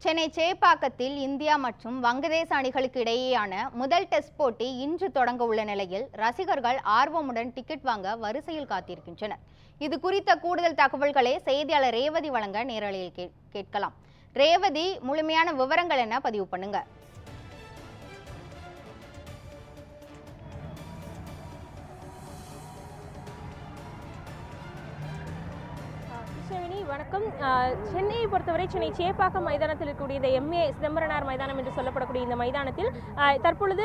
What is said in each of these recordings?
Chennai சேப்பாக்கத்தில் India மற்றும் வங்கதேச அணிகளுக்கு இடையேயான முதல் டெஸ்ட் போட்டி இன்று தொடங்க உள்ள நிலையில் ரசிகர்கள் ஆர்வமுடன் டிக்கெட் வாங்க வரிசையில் காத்திருக்கின்றனர். இது குறித்த கூடுதல் தகவல்களை செய்தியாளர் ரேவதி வழங்க நேரலையில் கே- கேட்கலாம். ரேவதி முழுமையான விவரங்கள் என்ன? பதிவு பண்ணுங்கள் வணக்கம். சென்னையை பொறுத்தவரை சென்னை சேப்பாக்கம் மைதானத்தில் இருக்கக்கூடிய இந்த எம்ஏ சிதம்பரனார் மைதானம் என்று சொல்லப்படக்கூடிய இந்த மைதானத்தில் தற்பொழுது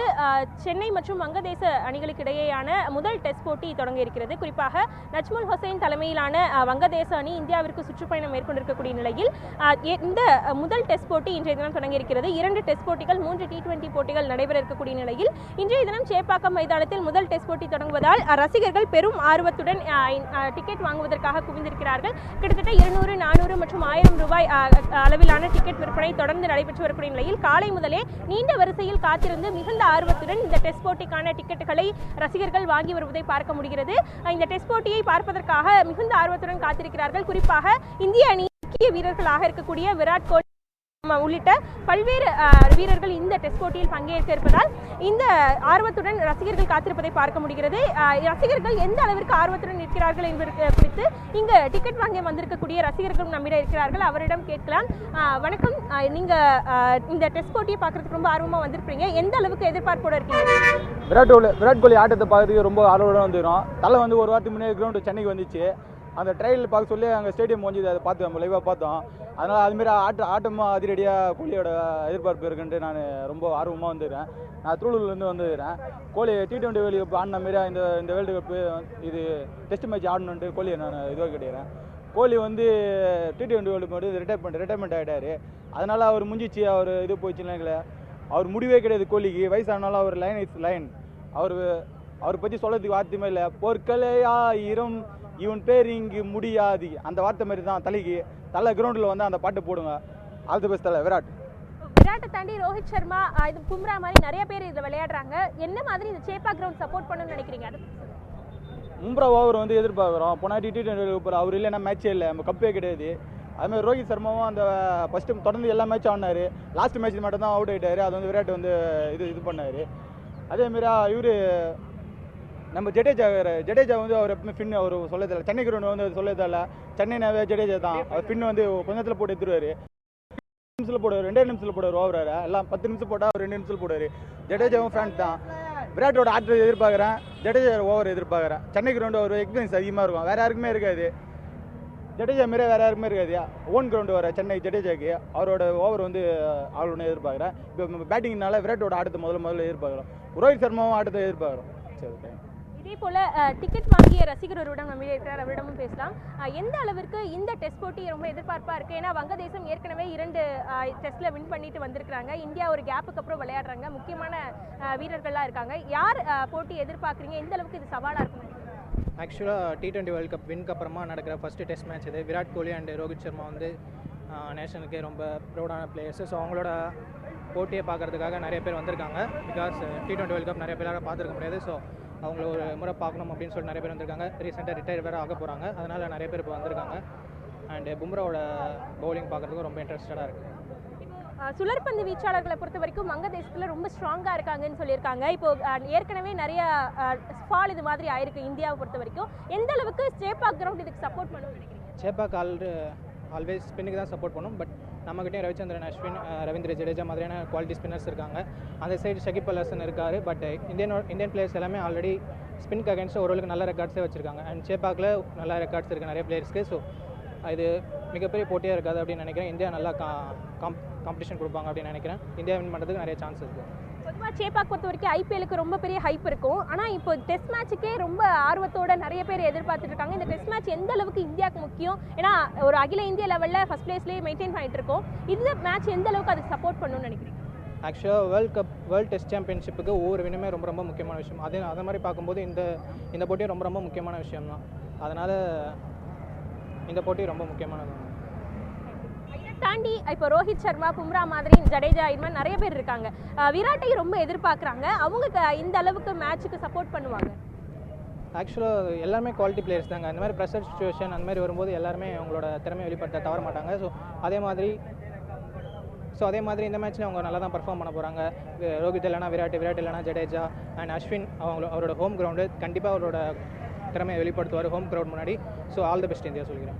சென்னை மற்றும் வங்கதேச அணிகளுக்கு இடையேயான முதல் டெஸ்ட் போட்டி தொடங்க இருக்கிறது. குறிப்பாக நஜ்முல் ஹுசைன் தலைமையிலான வங்கதேச அணி இந்தியாவிற்கு சுற்றுப்பயணம் மேற்கொண்டிருக்கக்கூடிய நிலையில் இந்த முதல் டெஸ்ட் போட்டி இன்றைய தினம் தொடங்க இருக்கிறது. இரண்டு டெஸ்ட் போட்டிகள் மூன்று டி டுவெண்டி போட்டிகள் நடைபெற இருக்கக்கூடிய நிலையில் இன்றைய தினம் சேப்பாக்கம் மைதானத்தில் முதல் டெஸ்ட் போட்டி தொடங்குவதால் ரசிகர்கள் பெரும் ஆர்வத்துடன் டிக்கெட் வாங்குவதற்காக குவிந்திருக்கிறார்கள். கிட்டத்தட்ட இரண்டு இருநூறு நானூறு மற்றும் ஆயிரம் ரூபாய் அளவிலான டிக்கெட் விற்பனை தொடர்ந்து நடைபெற்று வரக்கூடிய நிலையில் காலை முதலே நீண்ட வரிசையில் காத்திருந்து மிகுந்த ஆர்வத்துடன் இந்த டெஸ்ட் போட்டிக்கான டிக்கெட்டுகளை ரசிகர்கள் வாங்கி வருவதை பார்க்க முடிகிறது. இந்த டெஸ்ட் போட்டியை பார்ப்பதற்காக மிகுந்த ஆர்வத்துடன் காத்திருக்கிறார்கள். குறிப்பாக இந்திய அணி முக்கிய வீரர்களாக இருக்கக்கூடிய விராட் கோலி உள்ளிட்ட பல்வேறு வீரர்கள் இந்த டெஸ்ட் போட்டியில் பங்கேற்க இருப்பதால் இந்த ஆர்வத்துடன் ரசிகர்கள் காத்திருப்பதை பார்க்க முடிகிறது. ரசிகர்கள் எந்த அளவிற்கு ஆர்வத்துடன் இருக்கிறார்கள் என்பது குறித்து இங்கு டிக்கெட் வாங்கி வந்திருக்கக்கூடிய ரசிகர்களும் நம்மிடம் இருக்கிறார்கள். அவரிடம் கேட்கலாம். வணக்கம். நீங்கள் நீங்க இந்த டெஸ்ட் போட்டியை பார்க்கறதுக்கு ரொம்ப ஆர்வமா வந்திருப்பீங்க. எந்த அளவுக்கு எதிர்பார்ப்போட இருக்கீங்க? விராட் கோலி விராட் கோலி ஆட்டத்தை பார்க்கறதுக்கு ரொம்ப ஆர்வம் வந்துடும் தலை வந்து ஒரு வாரத்துக்கு முன்னாடி கிரவுண்டு சென்னைக்கு வந்துச்சு. அந்த ட்ரையல் பார்க்க சொல்லி அங்கே ஸ்டேடியம் வந்துச்சு அதை பார்த்தோம் நம்ம லைவாக பார்த்தோம். அதனால் அதுமாரி ஆட்ட ஆட்டமாக அதிரடியாக கோலியோட எதிர்பார்ப்பு இருக்குன்ட்டு நான் ரொம்ப ஆர்வமாக வந்துக்கிறேன் நான் திருவள்ளூர்லேருந்து வந்துருக்கிறேன். Kohli T twenty world cup ஆடின மாரி இந்த இந்த வேர்ல்டு கப்பு இது டெஸ்ட் மேட்ச் ஆடணுன்ட்டு கோலியை நான் இதுவாக கிடைக்கிறேன் கோலி வந்து டி ட்வெண்ட்டி வேர்ல்டு கப் வந்து ரிட்டையர்மெண்ட் ரிட்டையர்மெண்ட் ஆகிட்டார் அதனால் அவர் முடிஞ்சிச்சு அவர் இது போச்சுன்னு எங்களை அவர் முடிவே கிடையாது கோலிக்கு. வயசானாலும் அவர் லைன் இஸ் லைன் அவர் அவரை பற்றி சொல்கிறதுக்கு வார்த்தையுமே இல்லை. பொற்களே இவன் பேர் இங்கு முடியாது. அந்த வார்த்தை மாதிரி தான் தலைக்கு தலை கிரவுண்டில் வந்து அந்த பாட்டு போடுங்க. ஆல் தி பெஸ்ட் தலை விராட். விராட்டை தாண்டி ரோஹித் சர்மா இது பும்ரா மாதிரி நிறைய பேர் இதில் விளையாடுறாங்க. என்ன மாதிரி இந்த சேப்பா கிரவுண்ட் சப்போர்ட் பண்ணணும்னு நினைக்கிறீங்க? அது மும்ரா ஓவர் வந்து எதிர்பார்க்குறோம். போனா டி டுவெண்ட்டி போகிற அவர் இல்லைன்னா மேட்சே இல்லை. நம்ம கப்பே கிடையாது. அதுமாதிரி ரோஹித் சர்மாவும் அந்த ஃபஸ்ட்டு தொடர்ந்து எல்லா மேட்சும் ஆடினாரு. லாஸ்ட் மேட்ச் மட்டும் தான் அவுட் ஆயிட்டாரு. அது வந்து விராட் வந்து இது இது பண்ணார். அதேமாரி இவர் நம்ம ஜடேஜா ஜடேஜா வந்து அவர் எப்பவுமே ஃபின் அவர் சொல்லதில்ல சென்னை கிரவுண்ட் வந்து அவர் சொல்லதில்ல சென்னைனாவே ஜடேஜா தான். அவர் ஃபின் வந்து கொஞ்ச நேரத்தில் போட்டு எடுத்துருவாரு. நிமிஷத்தில் போடுவார் ரெண்டே நிமிஷத்தில் போடுவார் ஓவராக எல்லாம் பத்து நிமிஷம் போட்டால் அவர் ரெண்டு நிமிஷத்தில் போடுவார். ஜடேஜாவும் ஃபேன் தான். விராட்டோட ஆட்டத்தை எதிர்பார்க்குறேன். ஜடேஜா ஓவர் எதிர்பார்க்குறேன். சென்னை கிரவுண்டு ஒரு எக்ஸ்பீரியன்ஸ் அதிகமாக இருக்கும். வேறு யாருக்குமே இருக்காது. ஜடேஜா மாரி வேறு யாருக்குமே இருக்காது. ஓன் கிரவுண்டு வர சென்னை ஜடேஜாக்கு அவரோட ஓவர் வந்து ஆளணும்னு எதிர்பார்க்குறேன். இப்போ பேட்டிங்னால விராட்டோட ஆட்டத்தை முதல்ல முதல்ல எதிர்பார்க்குறோம். ரோஹித் சர்மாவும் ஆட்டத்தை எதிர்பார்க்குறோம். சரி ஓகே இதே போல் டிக்கெட் வாங்கிய ரசிகர் ஒருவரிடம் நம்ம இருக்கிறார் அவரிடமும் பேசலாம். எந்த அளவிற்கு இந்த டெஸ்ட் போட்டி ரொம்ப எதிர்பார்ப்பாக இருக்குது ஏன்னா வங்கதேசம் ஏற்கனவே இரண்டு டெஸ்ட்டில் வின் பண்ணிட்டு வந்திருக்கிறாங்க. இந்தியா ஒரு கேப்புக்கு அப்புறம் விளையாடுறாங்க. முக்கியமான வீரர்கள்லாம் இருக்காங்க. யார் போட்டி எதிர்பார்க்குறீங்க? எந்த அளவுக்கு இது சவாலாக இருக்கும்? ஆக்சுவலாக டி ட்வெண்ட்டி வேர்ல்ட் கப் வின்க்கு அப்புறமா நடக்கிற ஃபஸ்ட்டு டெஸ்ட் மேட்ச் இது. விராட் கோலி அண்ட் ரோஹித் சர்மா வந்து நேஷனுக்கே ரொம்ப ப்ரௌடான பிளேயர்ஸ் ஸோ அவங்களோட போட்டியை பார்க்கறதுக்காக நிறைய பேர் வந்திருக்காங்க. Because T twenty world cup நிறைய பேரால் பார்த்துருக்க முடியாது. ஸோ அவங்கள ஒரு முறை பார்க்கணும் அப்படின்னு சொல்லிட்டு நிறைய பேர் வந்திருக்காங்க. ரீசெண்டாக ரிட்டையர் வேறு ஆக போகிறாங்க அதனால் நிறைய பேர் இப்போ வந்திருக்காங்க. அண்ட் பும்ராவோட பவுலிங் பார்க்குறதுக்கும் ரொம்ப இன்ட்ரெஸ்டடாக இருக்குது சுழற்பந்து வீச்சாளர்களை பொறுத்த வரைக்கும் வங்கதேசத்துல ரொம்ப ஸ்ட்ராங்கா இருக்காங்கன்னு சொல்லியிருக்காங்க. இப்போ ஏற்கனவே நிறைய ஃபால் இது மாதிரி ஆயிருக்கு இந்தியாவை பொறுத்த வரைக்கும். எந்த அளவுக்கு சேப்பாக் கிரவுண்ட் இதுக்கு சப்போர்ட் பண்ணுன்னு நினைக்கிறீங்க? சேப்பாக் ஆல் ஆல்வேஸ் ஸ்பின்னுக்கு தான் சப்போர்ட் பண்ணும். பட் நம்மகிட்டயும் ரவிச்சந்திரன் அஸ்வின் ரவீந்திர ஜடேஜா மாதிரியான குவாலிட்டி ஸ்பின்னர்ஸ் இருக்காங்க. அந்த சைடு ஷகிப் அல் இருக்கார். பட் இந்தியன் இந்தியன் பிளேயர்ஸ் எல்லாமே ஆல்ரெடி ஸ்பின்க்கு அகேன்ஸ்ட் ஓரளவுக்கு நல்ல ரெக்கார்ட்ஸே வச்சிருக்காங்க. அண்ட் சேப்பாக்கில் நல்ல ரெக்கார்ட்ஸ் இருக்குது நிறைய பிளேயர்ஸ்க்கு ஸோ இது மிகப்பெரிய போட்டியாக இருக்காது அப்படின்னு நினைக்கிறேன். இந்தியா நல்லா கா காம் காம்படிஷன் கொடுப்பாங்க அப்படின்னு நினைக்கிறேன். இந்தியா வின் பண்ணுறதுக்கு நிறைய சான்ஸ் இருக்குது பொதுவாக சேப்பாக் பொறுத்த வரைக்கும் ஐபிஎலுக்கு ரொம்ப பெரிய ஹைப் இருக்கும். ஆனால் இப்போ டெஸ்ட் மேட்ச்சுக்கே ரொம்ப ஆர்வத்தோட நிறைய பேர் எதிர்பார்த்துட்டு இருக்காங்க. இந்த டெஸ்ட் மேட்ச் எந்த அளவுக்கு இந்தியாவுக்கு முக்கியம்? ஏன்னா ஒரு அகில இந்திய லெவலில் ஃபர்ஸ்ட் பிளேஸ்லேயே மெயின்டைன் பண்ணிட்டு இருக்கோம். இந்த மேட்ச் எந்த அளவுக்கு அதுக்கு சப்போர்ட் பண்ணணும்னு நினைக்கிறீங்க? ஆக்சுவலாக வேர்ல்ட் கப் வேர்ல்ட் டெஸ்ட் சாம்பியன்ஷிப்புக்கு ஒவ்வொரு வினமே ரொம்ப ரொம்ப முக்கியமான விஷயம். அதே அதை மாதிரி பார்க்கும்போது இந்த இந்த போட்டியும் ரொம்ப ரொம்ப முக்கியமான விஷயம் தான் அதனால் இந்த போட்டி ரொம்ப முக்கியமானது தாண்டி இப்போ ரோஹித் சர்மா பும்ரா மாதிரி ஜடேஜா இது மாதிரி நிறைய பேர் இருக்காங்க. விராட்டையும் ரொம்ப எதிர்பார்க்குறாங்க. அவங்க இந்த அளவுக்கு மேட்ச்சுக்கு சப்போர்ட் பண்ணுவாங்க? ஆக்சுவலாக எல்லாருமே குவாலிட்டி பிளேயர்ஸ் தாங்க. அந்த மாதிரி ப்ரெஷர் சுச்சுவேஷன் அந்த மாதிரி வரும்போது எல்லாருமே அவங்களோட திறமையை வெளிப்படுத்த தவற மாட்டாங்க. ஸோ அதே மாதிரி ஸோ அதே மாதிரி இந்த மேட்ச்ல அவங்க நல்லா தான் பர்ஃபார்ம் பண்ண போகிறாங்க ரோஹித் இல்லைனா விராட் விராட் இல்லைனா ஜடேஜா அண்ட் அஸ்வின் அவங்க அவரோட ஹோம் கிரவுண்டு கண்டிப்பாக அவரோட திறமையை வெளிப்படுத்துவார் ஹோம் கிரவுண்ட் முன்னாடி. So all the best India சொல்கிறேன்.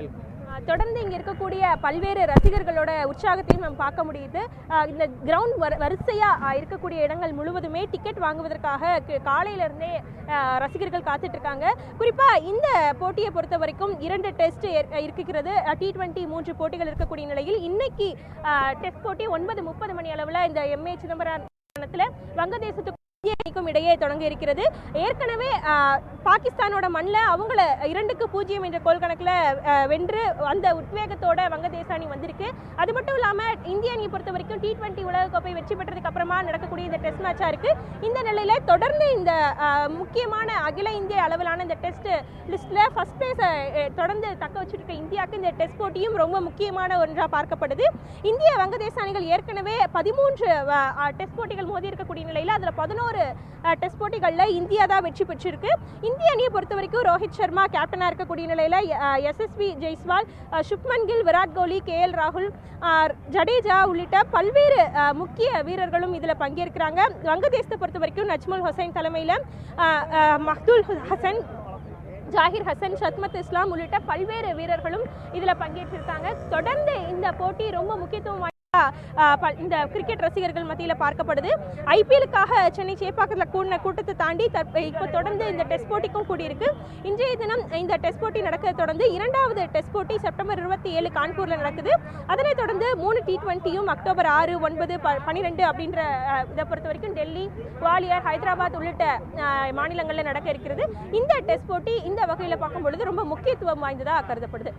வெல்கம் தொடர்ந்து இங்கே இருக்கக்கூடிய பல்வேறு ரசிகர்களோட உற்சாகத்தையும் நம்ம பார்க்க முடியுது. இந்த கிரவுண்ட் வர வரிசையாக இருக்கக்கூடிய இடங்கள் முழுவதுமே டிக்கெட் வாங்குவதற்காக காலையிலேருந்தே ரசிகர்கள் காத்துட்டு இருக்காங்க குறிப்பாக இந்த போட்டியை பொறுத்த வரைக்கும் இரண்டு டெஸ்ட் இருக்கிறது டி டுவெண்ட்டி மூன்று போட்டிகள் இருக்கக்கூடிய நிலையில் இன்னைக்கு டெஸ்ட் போட்டி ஒன்பது முப்பது மணி அளவில் இந்த எம்ஏ சிதம்பரம் மைதானத்துல வங்கதேசத்துக்கும் இடையே தொடங்க இருக்கிறது. ஏற்கனவே பாகிஸ்தானோட மண்ணில் அவங்கள இரண்டுக்கு பூஜ்ஜியம் என்ற கோல் கணக்கில் வென்று அந்த உத்வேகத்தோட வங்கதேச அணி வந்திருக்கு. அது மட்டும் இல்லாமல் இந்திய அணியை பொறுத்த வரைக்கும் டி டுவெண்ட்டி உலகக்கோப்பை வெற்றி பெற்றதுக்கு அப்புறமா நடக்கக்கூடிய இந்த டெஸ்ட் மேட்சாக இருக்கு. இந்த நிலையில் தொடர்ந்து இந்த முக்கியமான அகில இந்திய அளவிலான இந்த டெஸ்ட் லிஸ்ட்டில் ஃபர்ஸ்ட் பிளேஸை தொடர்ந்து தக்க வச்சுருக்க இந்தியாவுக்கு இந்த டெஸ்ட் போட்டியும் ரொம்ப முக்கியமான ஒன்றாக பார்க்கப்படுது. இந்திய வங்கதேச அணிகள் ஏற்கனவே பதிமூன்று டெஸ்ட் போட்டிகள் மோதி இருக்கக்கூடிய நிலையில் அதில் பதினோரு டெஸ்ட் போட்டிகளில் இந்தியா தான் வெற்றி பெற்றிருக்கு. இந்திய அணியை பொறுத்த வரைக்கும் ரோஹித் சர்மா கேப்டனாக இருக்கக்கூடிய நிலையில் எஸ்எஸ்பி ஜெய்ஸ்வால் சுப்மன் கில் விராட் கோலி கே எல் ராகுல் ஜடேஜா உள்ளிட்ட பல்வேறு முக்கிய வீரர்களும் இதில் பங்கேற்கிறாங்க. வங்கதேசத்தை பொறுத்த வரைக்கும் நஜ்முல் ஹுசைன் தலைமையில் மஹ்துல் ஹசன் ஜாகிர் ஹசன் ஷத்மத் இஸ்லாம் உள்ளிட்ட பல்வேறு வீரர்களும் இதில் பங்கேற்றிருக்காங்க. தொடர்ந்து இந்த போட்டி ரொம்ப முக்கியத்துவம் வாய்ந்த இந்த கிரிக்கெட் ரசிகர்கள் மத்தியில் பார்க்கப்படுது. ஐபிஎலுக்காக சென்னை சேப்பாக்கத்தில் கூடின கூட்டத்தை தாண்டி தற்ப இப்போ தொடர்ந்து இந்த டெஸ்ட் போட்டிக்கும் கூடியிருக்கு. இன்றைய தினம் இந்த டெஸ்ட் போட்டி நடக்கிறத தொடர்ந்து இரண்டாவது டெஸ்ட் போட்டி செப்டம்பர் இருபத்தி ஏழு கான்பூரில் நடக்குது. அதனைத் தொடர்ந்து மூணு டி டுவெண்ட்டியும் அக்டோபர் ஆறு ஒன்பது ப பன்னிரெண்டு அப்படின்ற இதை பொறுத்த வரைக்கும் டெல்லி குவாலியர் ஹைதராபாத் உள்ளிட்ட மாநிலங்களில் நடக்க இருக்கிறது. இந்த டெஸ்ட் போட்டி இந்த வகையில் பார்க்கும் பொழுது ரொம்ப முக்கியத்துவம் வாய்ந்ததாக கருதப்படுது.